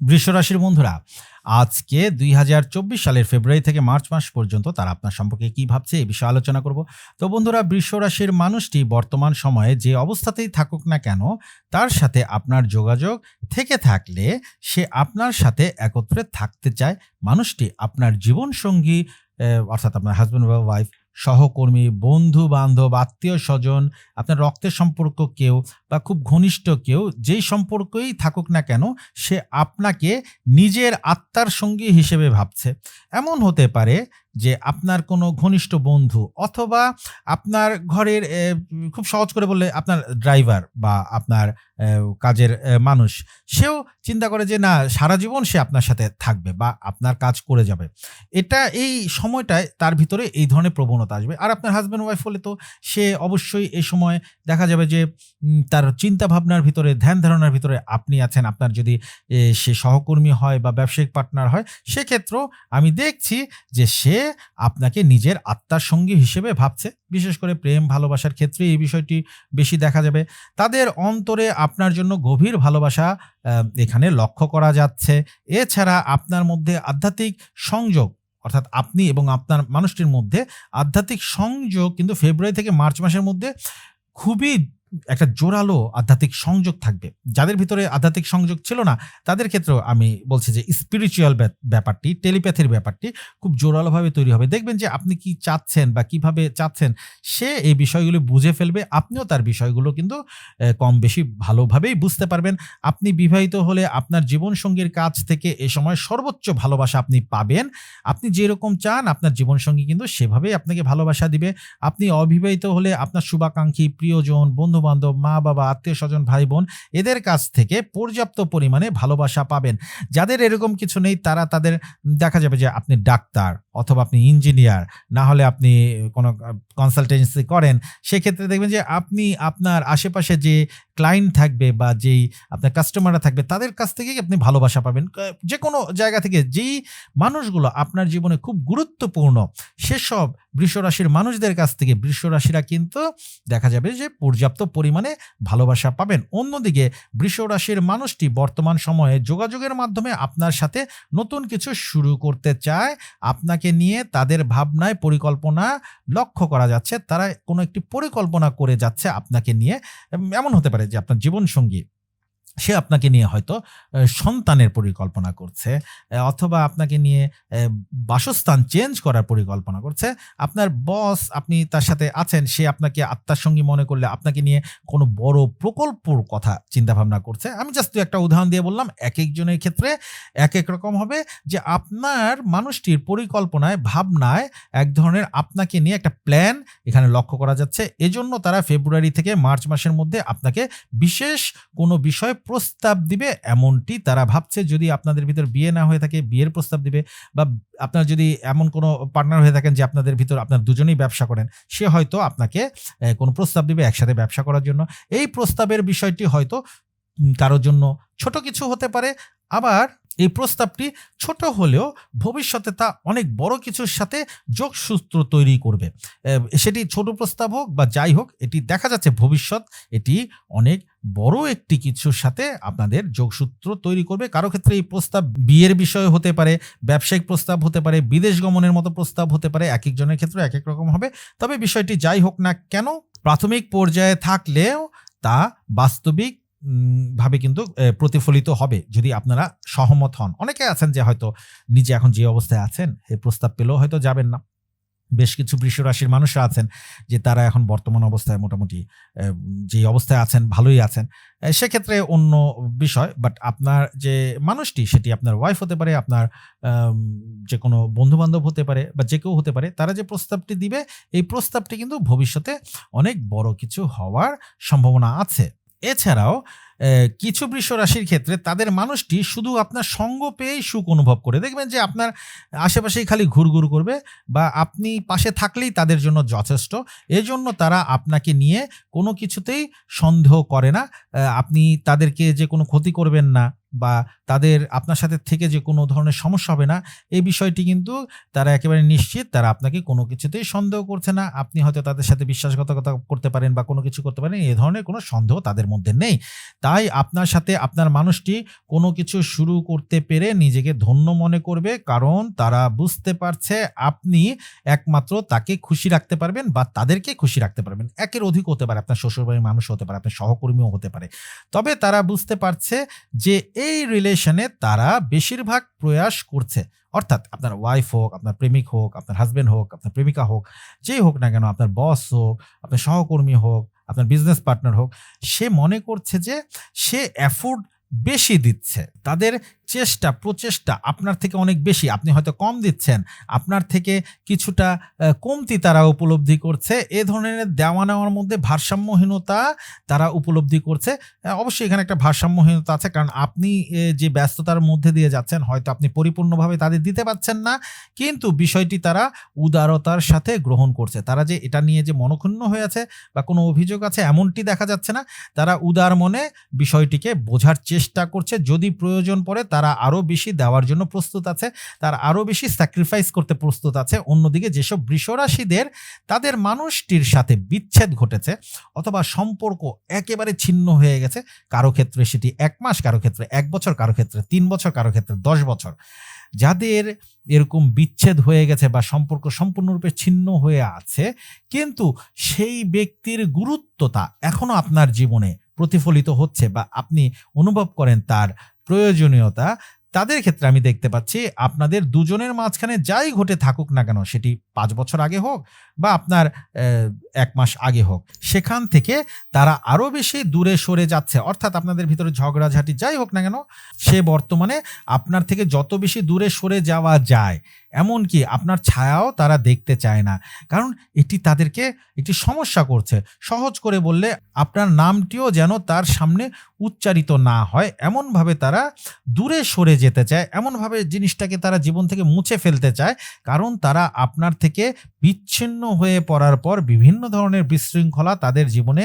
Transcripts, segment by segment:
বৃষরাশির বন্ধুরা, আজকে দুই হাজার চব্বিশ সালের ফেব্রুয়ারি থেকে মার্চ মাস পর্যন্ত তারা আপনার সম্পর্কে কি ভাবছে এই বিষয়ে আলোচনা করব। তো বন্ধুরা, বৃষরাশির মানুষটি বর্তমান সময়ে যে অবস্থাতেই থাকুক না কেন, তার সাথে আপনার যোগাযোগ থেকে থাকলে সে আপনার সাথে একত্রে থাকতে চায়। মানুষটি আপনার জীবনসঙ্গী অর্থাৎ আপনার হাজব্যান্ড বা ওয়াইফ সহকর্মী বন্ধু বান্ধব আত্মীয় স্বজন, আপনার রক্তের সম্পর্ক কেউ বা খুব ঘনিষ্ঠ কেউ যেই সম্পর্কই থাকুক না কেন, সে আপনাকে নিজের আত্মার সঙ্গী হিসেবে ভাবছে। এমন হতে পারে যে আপনার কোনো ঘনিষ্ঠ বন্ধু অথবা আপনার ঘরের খুব সহজ করে বললে আপনার ড্রাইভার বা আপনার কাজের মানুষ, সেও চিন্তা করে যে না, সারা জীবন সে আপনার সাথে থাকবে বা আপনার কাজ করে যাবে। এটা এই সময়টায় তার ভিতরে এই ধরনের প্রবণতা আসবে। আর আপনার হাজব্যান্ড ওয়াইফ হলে তো সে অবশ্যই এই সময় দেখা যাবে যে তার চিন্তা ভাবনার ভিতরে, ধ্যান ধারণার ভিতরে আপনি আছেন। আপনার যদি সে সহকর্মী হয় বা ব্যবসায়িক পার্টনার হয়, সেক্ষেত্রেও আমি দেখছি যে সে আপনাকে নিজের আত্মার সঙ্গী হিসেবে ভাবছে। বিশেষ করে প্রেম, ভালোবাসার ক্ষেত্রে এই বিষয়টি বেশি দেখা যাবে। তাদের অন্তরে আপনার জন্য গভীর ভালোবাসা এখানে লক্ষ্য করা যাচ্ছে। এছাড়া আপনার মধ্যে আধ্যাত্মিক সংযোগ, অর্থাৎ আপনি এবং আপনার মানুষটির মধ্যে আধ্যাত্মিক সংযোগ কিন্তু ফেব্রুয়ারি থেকে মার্চ মাসের মধ্যে খুবই একটা জোরালো আধ্যাত্মিক সংযোগ থাকবে। যাদের ভিতরে আধ্যাত্মিক সংযোগ ছিল না, তাদের ক্ষেত্রেও আমি বলছি যে স্পিরিচুয়াল ব্যাপারটি টেলিপ্যাথির ব্যাপারটি খুব জোরালোভাবে তৈরি হবে। দেখবেন যে আপনি কি চাচ্ছেন বা কীভাবে চাচ্ছেন, সে এই বিষয়গুলো বুঝে ফেলবে, আপনিও তার বিষয়গুলো কিন্তু কম বেশি ভালোভাবেই বুঝতে পারবেন। আপনি বিবাহিত হলে আপনার জীবনসঙ্গীর কাছ থেকে এ সময় সর্বোচ্চ ভালোবাসা আপনি পাবেন। আপনি যেরকম চান, আপনার জীবনসঙ্গী কিন্তু সেভাবেই আপনাকে ভালোবাসা দিবে। আপনি অবিবাহিত হলে আপনার শুভাকাঙ্ক্ষী, প্রিয়জন বন্ধু বান্ধব মা বাবা আত্মীয় স্বজন ভাই বোন এদের কাছ থেকে পর্যাপ্ত পরিমাণে ভালোবাসা পাবেন। যাদের এরকম কিছু নেই, তারা তাদের, দেখা যাবে যে আপনি ডাক্তার অথবা আপনি ইঞ্জিনিয়ার, না হলে আপনি কোনো কনসালটেন্সি করেন। সেক্ষেত্রে দেখবেন যে আপনি আপনার আশেপাশে যে ক্লায়েন্ট থাকবে বা যেই আপনার কাস্টমাররা থাকবে, তাদের কাছ থেকেই আপনি ভালোবাসা পাবেন। যে কোনো জায়গা থেকে যেই মানুষগুলো আপনার জীবনে খুব গুরুত্বপূর্ণ, সেসব বৃষরাশির মানুষদের কাছ থেকে বৃষরাশিরা কিন্তু দেখা যাবে যে পর্যাপ্ত পরিমাণে ভালোবাসা পাবেন। অন্যদিকে বৃষরাশির মানুষটি বর্তমান সময়ে যোগাযোগের মাধ্যমে আপনার সাথে নতুন কিছু শুরু করতে চায়। আপনাকে নিয়ে তাদের ভাবনায় পরিকল্পনা লক্ষ্য করা যাচ্ছে। তারা কোনো একটি পরিকল্পনা করে যাচ্ছে আপনাকে নিয়ে। এমন হতে পারে যে আপনার জীবনসঙ্গী সে আপনাকে নিয়ে হয়তো সন্তানের পরিকল্পনা করছে অথবা আপনাকে নিয়ে বাসস্থান চেঞ্জ করার পরিকল্পনা করছে। আপনার বস, আপনি তার সাথে আছেন, সে আপনাকে আত্মার সঙ্গী মনে করলে আপনাকে নিয়ে কোনো বড় প্রকল্পর কথা চিন্তা ভাবনা করছে। আমি জাস্ট একটা উদাহরণ দিয়ে বললাম, এক একজনের ক্ষেত্রে এক এক রকম হবে যে আপনার মানুষটির পরিকল্পনায়, ভাবনায় এক ধরনের আপনাকে নিয়ে একটা প্ল্যান এখানে লক্ষ্য করা যাচ্ছে। এজন্য তারা ফেব্রুয়ারি থেকে মার্চ মাসের মধ্যে আপনাকে বিশেষ কোনো বিষয়ে প্রস্তাব দিবে এমনটি তারা ভাবছে যদি আপনাদের ভিতর বিয়ে না হয়ে থাকে, বিয়ের প্রস্তাব দিবে বা আপনার যদি এমন কোনো পার্টনার হয়ে থাকেন যে আপনাদের ভিতর আপনার দুজনেই ব্যবসা করেন, সে হয়তো আপনাকে কোনো প্রস্তাব দিবে একসাথে ব্যবসা করার জন্য। এই প্রস্তাবের বিষয়টি হয়তো কারোর জন্য ছোট কিছু হতে পারে, আবার এই প্রস্তাবটি ছোট হলেও ভবিষ্যতে তা অনেক বড় কিছুর সাথে যোগসূত্র তৈরি করবে। সেটি ছোট প্রস্তাব হোক বা যাই হোক, এটি দেখা যাচ্ছে ভবিষ্যৎ, এটি অনেক বড় একটি কিছুর সাথে আপনাদের যোগসূত্র তৈরি করবে। কারও ক্ষেত্রে এই প্রস্তাব বিয়ের বিষয় হতে পারে, ব্যবসায়িক প্রস্তাব হতে পারে, বিদেশ গমনের মতো প্রস্তাব হতে পারে, এক একজনের ক্ষেত্রে এক এক রকম হবে। তবে বিষয়টি যাই হোক না কেন, প্রাথমিক পর্যায়ে থাকলেও তা বাস্তবিক ভাবে কিন্তু প্রতিফলিত হবে যদি আপনারা সহমত হন। অনেকে আছেন যে হয়তো নিজে এখন যে অবস্থায় আছেন এই প্রস্তাব পেলেও হয়তো যাবেন না। বেশ কিছু বৃষ রাশির মানুষরা আছেন যে তারা এখন বর্তমান অবস্থায় মোটামুটি যে অবস্থায় আছেন, ভালোই আছেন। সেক্ষেত্রে অন্য বিষয় বাট আপনার যে মানুষটি, সেটি আপনার ওয়াইফ হতে পারে, আপনার যে কোনো বন্ধু বান্ধব হতে পারে বা যে কেউ হতে পারে, তারা যে প্রস্তাবটি দিবে, এই প্রস্তাবটি কিন্তু ভবিষ্যতে অনেক বড় কিছু হওয়ার সম্ভাবনা আছে। এছাড়াও কিছু বৃষ রাশির ক্ষেত্রে তাদের মানুষটি শুধু আপনার সঙ্গ পেয়েই সুখ অনুভব করে। দেখবেন যে আপনার আশেপাশেই খালি ঘুরঘুর করবে বা আপনি পাশে থাকলেই তাদের জন্য যথেষ্ট। এজন্য তারা আপনাকে নিয়ে কোনো কিছুতেই সন্দেহ করে না। আপনি তাদেরকে যে কোনো ক্ষতি করবেন না। বা তাদের আপনার সাথে থেকে যে কোনো ধরনের সমস্যা হবে না, এই বিষয়টি কিন্তু তারা একেবারে নিশ্চিত, তারা আপনাকে কোনো কিছুতেই সন্দেহ করছে না। আপনি হয়তো তাদের সাথে বিশ্বাসঘাতকতা করতে পারেন বা কোনো কিছু করতে পারেন, এ ধরনের কোনো সন্দেহ তাদের মধ্যে নেই। তাই আপনার সাথে আপনার মানুষটি কোনো কিছু শুরু করতে পেরে নিজেকে ধন্য মনে করবে, কারণ তারা বুঝতে পারছে আপনি একমাত্র তাকে খুশি রাখতে পারবেন বা তাদেরকে খুশি রাখতে পারবেন। একের অধিক হতে পারে, আপনার শ্বশুরবাড়ির মানুষ হতে পারে, আপনার সহকর্মীও হতে পারে। তবে তারা বুঝতে পারছে যে এই রিলেশনে তারা বেশিরভাগ প্রয়াস করছে। অর্থাৎ আপনার ওয়াইফ হোক, আপনার প্রেমিক হোক, আপনার হাজব্যান্ড হোক, আপনার প্রেমিকা হোক, যেই হোক না কেন, আপনার বস হোক, আপনার সহকর্মী হোক, আপনার বিজনেস পার্টনার হোক, সে মনে করছে যে সে অ্যাফোর্ড বেশি দিচ্ছে। তাদের চেষ্টা, প্রচেষ্টা আপনার থেকে অনেক বেশি। আপনি হয়তো কম দিচ্ছেন। আপনার থেকে কিছুটা কমতি তারা উপলব্ধি করছে। এ ধরনের দেওয়া নেওয়ার মধ্যে ভারসাম্যহীনতা তারা উপলব্ধি করছে। অবশ্যই এখানে একটা ভারসাম্যহীনতা আছে। কারণ আপনি যে ব্যস্ততার মধ্যে দিয়ে যাচ্ছেন, হয়তো আপনি পরিপূর্ণভাবে তাদের দিতে পারছেন না। কিন্তু বিষয়টি তারা উদারতার সাথে গ্রহণ করছে। তারা যে এটা নিয়ে যে মনক্ষুণ্ণ হয়ে আছে বা কোনো অভিযোগ আছে, এমনটি দেখা যাচ্ছে না। তারা উদার মনে বিষয়টিকে বোঝার চেষ্টা করছে। যদি প্রয়োজন পড়ে তারা আরও বেশি দেওয়ার জন্য প্রস্তুত আছে, তারা আরও বেশি স্যাক্রিফাইস করতে প্রস্তুত আছে। অন্যদিকে যেসব বৃষরাশিদের, তাদের মানুষটির সাথে বিচ্ছেদ ঘটেছে অথবা সম্পর্ক একেবারে ছিন্ন হয়ে গেছে, কারও ক্ষেত্রে সেটি এক মাস, কারও ক্ষেত্রে এক বছর, কারও ক্ষেত্রে তিন বছর, কারও ক্ষেত্রে দশ বছর। যাদের এরকম বিচ্ছেদ হয়ে গেছে বা সম্পর্ক সম্পূর্ণরূপে ছিন্ন হয়ে আছে, কিন্তু সেই ব্যক্তির গুরুত্বতা এখনও আপনার জীবনে প্রতিফলিত হচ্ছে বা আপনি অনুভব করেন তার প্রয়োজনীয়তা, তাদের ক্ষেত্রে আমি দেখতে পাচ্ছি আপনাদের দুজনের মাঝখানে যাই ঘটে থাকুক না কেন, সেটি পাঁচ বছর আগে হোক বা আপনার এক মাস আগে হোক, সেখান থেকে তারা আরও বেশি দূরে সরে যাচ্ছে। অর্থাৎ আপনাদের ভিতরে ঝগড়াঝাটি যাই হোক না কেন, সে বর্তমানে আপনার থেকে যত বেশি দূরে সরে যাওয়া যায় এমনকি আপনার ছায়াও তারা দেখতে চায় না। কারণ এটি তাদেরকে একটি সমস্যা করছে। সহজ করে বললে, আপনার নামটিও যেন তার সামনে উচ্চারিত না হয়। এমনভাবে তারা দূরে সরে যেতে চায়। এমনভাবে জিনিসটাকে তারা জীবন থেকে মুছে ফেলতে চায়। কারণ তারা আপনার থেকে বিচ্ছিন্ন হয়ে পড়ার পর বিভিন্ন ধরনের বিশৃঙ্খলা তাদের জীবনে,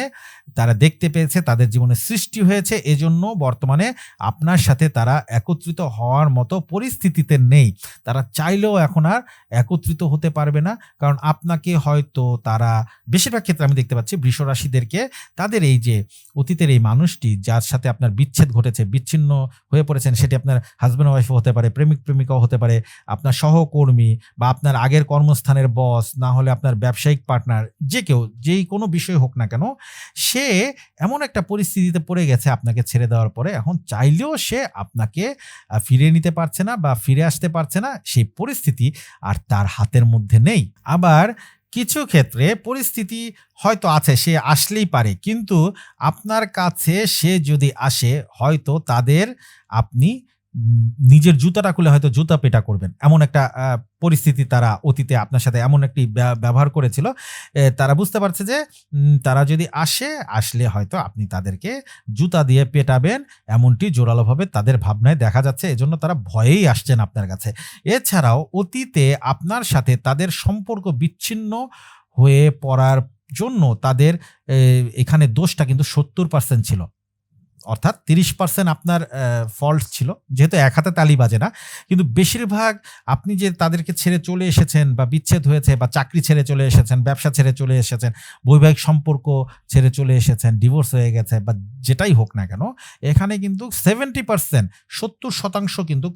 তারা দেখতে পেয়েছে, তাদের জীবনে সৃষ্টি হয়েছে। এজন্য বর্তমানে আপনার সাথে তারা একত্রিত হওয়ার মতো পরিস্থিতিতে নেই। তারা চাইলেও এখন আর একত্রিত হতে পারবে না। কারণ আপনাকে হয়তো তারা, বেশিরভাগ ক্ষেত্রে আমি দেখতে পাচ্ছি বৃষরাশিদেরকে তাদের এই যে অতীতের এই মানুষটি, যার সাথে আপনার বিচ্ছেদ ঘটেছে, বিচ্ছিন্ন হয়ে পড়েছেন, সেটি আপনার হাজব্যান্ড ওয়াইফও হতে পারে প্রেমিক প্রেমিকাও হতে পারে, আপনার সহকর্মী বা আপনার আগের কর্মস্থানের বস না হলে আপনার ব্যবসায়িক পার্টনার যে কেউ, যেই কোনো বিষয় হোক না কেন, সে এমন একটা পরিস্থিতিতে পড়ে গেছে আপনাকে ছেড়ে দেওয়ার পরে, এখন চাইলেও সে আপনাকে ফিরিয়ে নিতে পারছে না বা ফিরে আসতে পারছে না, সেই পরিস্থিতি আর তার হাতের মধ্যে নেই। আবার কিছু ক্ষেত্রে পরিস্থিতি হয়তো আছে, সে আসলেই পারে, কিন্তু আপনার কাছে সে যদি আসে, হয়তো তাদের আপনি নিজের জুতাটা খুলে হয়তো জুতা পেটা করবেন। এমন একটা পরিস্থিতি তারা অতীতে আপনার সাথে এমন একটি ব্যা- ব্যবহার করেছিল। তারা বুঝতে পারছে যে তারা যদি আসে, আসলে হয়তো আপনি তাদেরকে জুতা দিয়ে পেটাবেন, এমনটি জোরালোভাবে তাদের ভাবনায় দেখা যাচ্ছে। এজন্য তারা ভয়েই আসছেন আপনার কাছে। এছাড়াও অতীতে আপনার সাথে তাদের সম্পর্ক বিচ্ছিন্ন হয়ে পড়ার জন্য তাদের এখানে দোষটা কিন্তু সত্তর পার্সেন্ট ছিল। অর্থাৎ তিরিশ পার্সেন্ট আপনার ফল্ট ছিল। যেহেতু এক হাতে তালি বাজে না। কিন্তু বেশিরভাগ আপনি যে তাদেরকে ছেড়ে চলে এসেছেন বা বিচ্ছেদ হয়েছে বা চাকরি ছেড়ে চলে এসেছেন, ব্যবসা ছেড়ে চলে এসেছেন, বৈবাহিক সম্পর্ক ছেড়ে চলে এসেছেন ডিভোর্স হয়ে গেছে বা যেটাই হোক না কেন, এখানে কিন্তু সেভেন্টি পার্সেন্ট সত্তর শতাংশ কিন্তু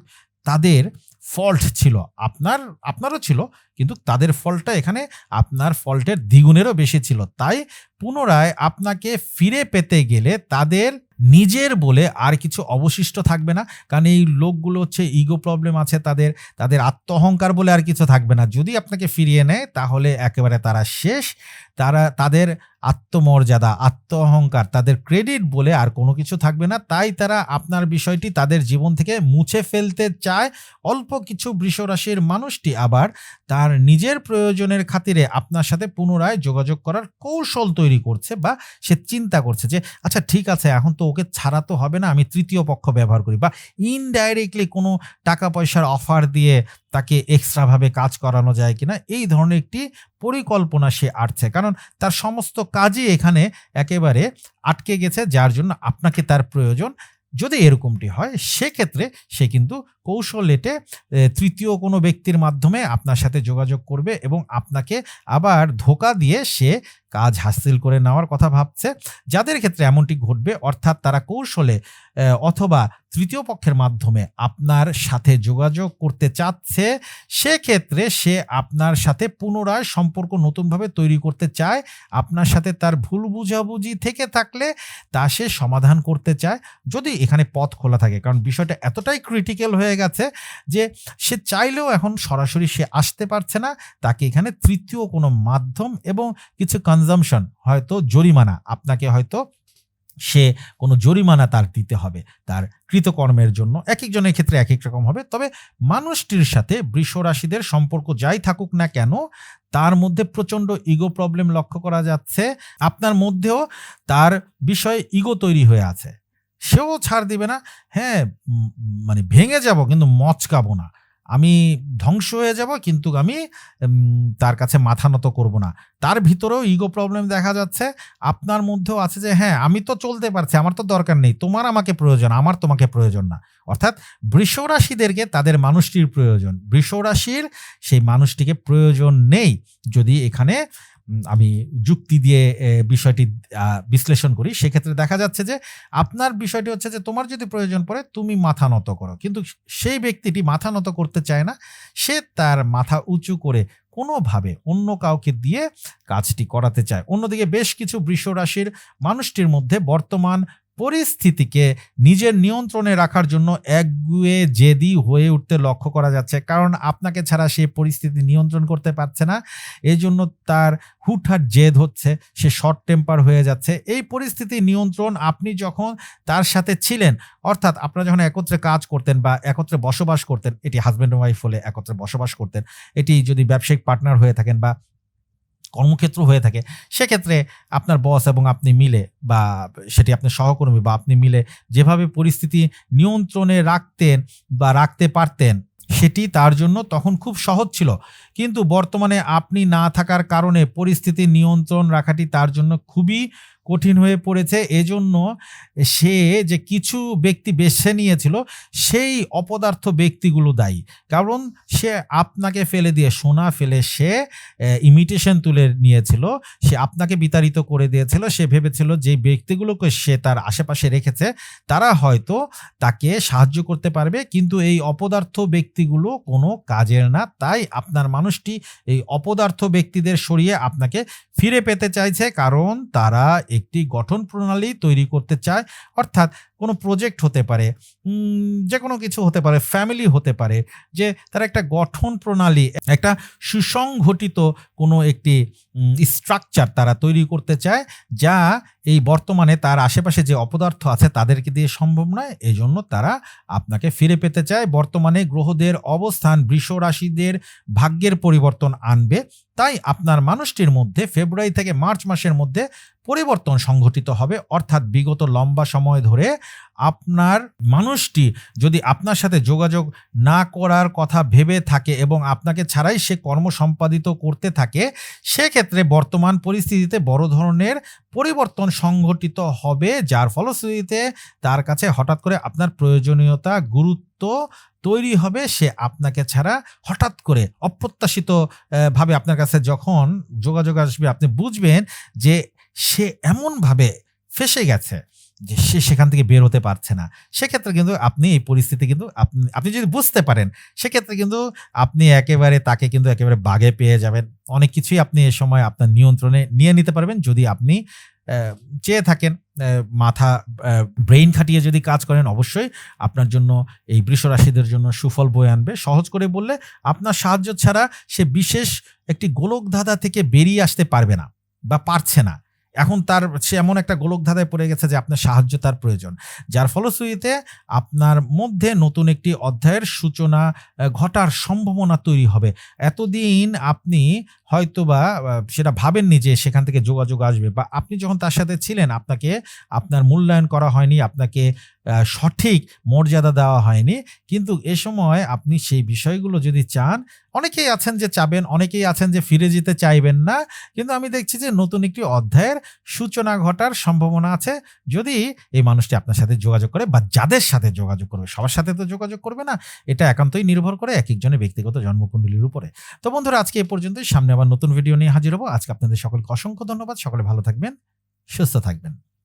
তাদের ফল্ট ছিল। আপনার, আপনারও ছিল, কিন্তু তাদের ফল্টটা এখানে আপনার ফল্টের দ্বিগুণেরও বেশি ছিল। তাই পুনরায় আপনাকে ফিরে পেতে গেলে তাদের নিজের বলে আর কিছু অবশিষ্ট থাকবে না। কারণ এই লোকগুলো হচ্ছে ইগো প্রবলেম আছে, তাদের তাদের আত্মহংকার বলে আর কিছু থাকবে না। যদি আপনাকে ফিরিয়ে নেয়, তাহলে একেবারে তারা শেষ। তারা, তাদের আত্মমর্যাদা আত্ম অহংকার তাদের ক্রেডিট বলে আর কোনো কিছু থাকবে না। তাই তারা আপনার বিষয়টি তাদের জীবন থেকে মুছে ফেলতে চায়। অল্প কিছু বৃষরাশির মানুষটি আবার তার নিজের প্রয়োজনের খাতিরে আপনার সাথে পুনরায় যোগাযোগ করার কৌশল তৈরি করছে বা সে চিন্তা করছে যে আচ্ছা ঠিক আছে, এখন তো ওকে ছাড়া তো হবে না, আমি তৃতীয় পক্ষ ব্যবহার করি। বা ইনডাইরেক্টলি কোনো টাকা পয়সার অফার দিয়ে তাকে এক্সট্রাভাবে কাজ করানো যায় কিনা, এই ধরনের একটি পরিকল্পনা সে আটছে। কারণ তার সমস্ত কাজই এখানে একেবারে আটকে গেছে, যার জন্য আপনাকে তার প্রয়োজন। যদি এরকমটি হয়, সেক্ষেত্রে সে কিন্তু কৌশল এটে তৃতীয় কোনো ব্যক্তির মাধ্যমে আপনার সাথে যোগাযোগ করবে এবং আপনাকে আবার ধোকা দিয়ে সে কাজ হাসিল করে নেওয়ার কথা ভাবছে। যাদের ক্ষেত্রে এমনটি ঘটবে, অর্থাৎ তারা কৌশলে অথবা তৃতীয় পক্ষের মাধ্যমে আপনার সাথে যোগাযোগ করতে চাচ্ছে, সেক্ষেত্রে সে আপনার সাথে পুনরায় সম্পর্ক নতুনভাবে তৈরি করতে চায়, আপনার সাথে তার ভুল বুঝাবুঝি থেকে থাকলে তা সে সমাধান করতে চায়। যদি এখানে পথ খোলা থাকে, কারণ বিষয়টা এতটাই ক্রিটিক্যাল হয়ে গেছে যে সে চাইলেও এখন সরাসরি সে আসতে পারছে না। তাকে এখানে তৃতীয় কোনো মাধ্যম এবং কিছু কনজামশন হয়তো জরিমানা, আপনাকে হয়তো সে কোনো জরিমানা তার দিতে হবে তার কৃতকর্মের জন্য। এক একজনের ক্ষেত্রে এক এক রকম হবে। তবে মানুষটির সাথে বৃষ রাশিদের সম্পর্ক যাই থাকুক না কেন, তার মধ্যে প্রচণ্ড ইগো প্রবলেম লক্ষ্য করা যাচ্ছে। আপনার মধ্যেও তার বিষয়ে ইগো তৈরি হয়ে আছে। সেও ছাড় দিবে না। হ্যাঁ মানে ভেঙে যাব কিন্তু মচকাবো না। আমি ধ্বংস হয়ে যাব কিন্তু আমি তার কাছে মাথা নত করব না। তার ভিতরেও ইগো প্রবলেম দেখা যাচ্ছে। আপনার মধ্যেও আছে যে হ্যাঁ আমি তো চলতে পারছি, আমার তো দরকার নেই। তোমার আমাকে প্রয়োজন, আমার তোমাকে প্রয়োজন না। অর্থাৎ বৃষ রাশিদেরকে তাদের মানুষটির প্রয়োজন। বৃষ রাশির সেই মানুষটিকে প্রয়োজন নেই। যদি এখানে আমি যুক্তি দিয়ে বিষয়টি বিশ্লেষণ করি, সেক্ষেত্রে দেখা যাচ্ছে যে আপনার বিষয়টি হচ্ছে যে তোমার যদি প্রয়োজন পড়ে, তুমি মাথা নত করো। কিন্তু সেই ব্যক্তিটি মাথা নত করতে চায় না, সে তার মাথা উঁচু করে কোনোভাবে অন্য কাউকে দিয়ে কাজটি করাতে চায়। অন্যদিকে বেশ কিছু বৃষ রাশির মানুষটির মধ্যে বর্তমান পরিস্থিতিকে নিজের নিয়ন্ত্রণে রাখার জন্য একগুয়ে জেদি হয়ে উঠতে লক্ষ্য করা যাচ্ছে। কারণ আপনাকে ছাড়া সে পরিস্থিতি নিয়ন্ত্রণ করতে পারছে না। এই জন্য তার হুটহাট জেদ হচ্ছে, সে শর্ট টেম্পার হয়ে যাচ্ছে। এই পরিস্থিতি নিয়ন্ত্রণ আপনি যখন তার সাথে ছিলেন, অর্থাৎ আপনারা যখন একত্রে কাজ করতেন বা একত্রে বসবাস করতেন, এটি হাজব্যান্ড ওয়াইফ হলে একত্রে বসবাস করতেন, এটি যদি ব্যবসায়িক পার্টনার হয়ে থাকেন বা কর্মক্ষেত্র হয়ে থাকে, সেক্ষেত্রে আপনার বস এবং আপনি মিলে বা সেটি আপনার সহকর্মী বা আপনি মিলে যেভাবে পরিস্থিতি নিয়ন্ত্রণে রাখতেন বা রাখতে পারতেন, সেটি তার জন্য তখন খুব সহজ ছিল। কিন্তু বর্তমানে আপনি না থাকার কারণে পরিস্থিতি নিয়ন্ত্রণ রাখাটি তার জন্য খুবই কঠিন হয়ে পড়েছে। এজন্য সে যে কিছু ব্যক্তি বেছে নিয়েছিল, সেই অপদার্থ ব্যক্তিগুলো দায়ী। কারণ সে আপনাকে ফেলে দিয়ে, সোনা ফেলে সে ইমিটেশন তুলে নিয়েছিল। সে আপনাকে বিতাড়িত করে দিয়েছিল। সে ভেবেছিল যে ব্যক্তিগুলোকে সে তার আশেপাশে রেখেছে, তারা হয়তো তাকে সাহায্য করতে পারবে। কিন্তু এই অপদার্থ ব্যক্তিগুলো কোনো কাজের না। তাই আপনার মানুষটি এই অপদার্থ ব্যক্তিদের সরিয়ে আপনাকে ফিরে পেতে চাইছে। কারণ তারা একটি গঠন প্রণালী তৈরি করতে চায় অর্থাৎ কোনো প্রজেক্ট হতে পারে যে কোনো কিছু হতে পারে ফ্যামিলি হতে পারে, যে তারা একটা গঠন প্রণালী, একটা সুসংগঠিত কোনো একটি স্ট্রাকচার তারা তৈরি করতে চায়, যা এই বর্তমানে তার আশেপাশে যে অপদার্থ আছে তাদেরকে দিয়ে সম্ভব নয় এই জন্য তারা আপনাকে ফিরে পেতে চায়। বর্তমানে গ্রহদের অবস্থান বৃষ রাশিদের ভাগ্যের পরিবর্তন আনবে, তাই আপনার মানুষটির মধ্যে ফেব্রুয়ারি থেকে মার্চ মাসের মধ্যে পরিবর্তন সংঘটিত হবে, অর্থাৎ বিগত লম্বা সময় ধরে আপনার মানুষটি যদি আপনার সাথে যোগাযোগ না করার কথা ভেবে থাকে এবং আপনাকে ছাড়াই সে কর্ম সম্পাদিত করতে থাকে, সেক্ষেত্রে বর্তমান পরিস্থিতিতে বড় ধরনের পরিবর্তন সংঘটিত হবে, যার ফলশ্রুতিতে তার কাছে হঠাৎ করে আপনার প্রয়োজনীয়তা, গুরুত্ব তৈরি হবে। সে আপনাকে ছাড়া হঠাৎ করে অপ্রত্যাশিত ভাবে আপনার কাছে যখন যোগাযোগ আসবে, আপনি বুঝবেন যে সে এমনভাবে ফেসে গেছে। যে সে সেখান থেকে বের হতে পারছে না। সেক্ষেত্রে কিন্তু আপনি এই পরিস্থিতি কিন্তু আপনি আপনি যদি বুঝতে পারেন, সেক্ষেত্রে কিন্তু আপনি একেবারে তাকে কিন্তু একেবারে বাগে পেয়ে যাবেন। অনেক কিছুই আপনি এ সময় আপনার নিয়ন্ত্রণে নিয়ে নিতে পারবেন যদি আপনি চেয়ে থাকেন। মাথা ব্রেইন খাটিয়ে যদি কাজ করেন, অবশ্যই আপনার জন্য এই বৃষরাশিদের জন্য সুফল বয়ে আনবে। সহজ করে বললে, আপনার সাহায্য ছাড়া সে বিশেষ একটি গোলক ধাঁধা থেকে বেরিয়ে আসতে পারবে না বা পারছে না। এখন তার, সে এমন একটা গোলক ধাঁধায় পড়ে গেছে যে আপনার সাহায্য তার প্রয়োজন। যার ফলশ্রুতিতে আপনার মধ্যে নতুন একটি অধ্যায়ের সূচনা ঘটার সম্ভাবনা তৈরি হবে। এতদিন আপনি হয়তোবা সেটা ভাবেননি যে সেখান থেকে যোগাযোগ আসবে বা আপনি যখন তার সাথে ছিলেন, আপনাকে, আপনার মূল্যায়ন করা হয়নি, আপনাকে সঠিক মর্যাদা দেওয়া হয়নি। কিন্তু এ সময় আপনি সেই বিষয়গুলো যদি চান, অনেকেই আছেন যে চাবেন, অনেকেই আছেন যে ফিরে যেতে চাইবেন না। কিন্তু আমি দেখছি যে নতুন একটি অধ্যায়ের সূচনা ঘটার সম্ভাবনা আছে। যদি এই মানুষটি আপনার সাথে যোগাযোগ করে বা যাদের সাথে যোগাযোগ করবে, সবার সাথে তো যোগাযোগ করবে না। এটা একান্তই নির্ভর করে একেকজনের ব্যক্তিগত জন্মকুণ্ডলীর উপরে। তো বন্ধুরা আজকে এ পর্যন্তই। সামনে আবার নতুন ভিডিও নিয়ে হাজির হব আজকে আপনাদের সকলকে অসংখ্য ধন্যবাদ। সকলে ভালো থাকবেন, সুস্থ থাকবেন।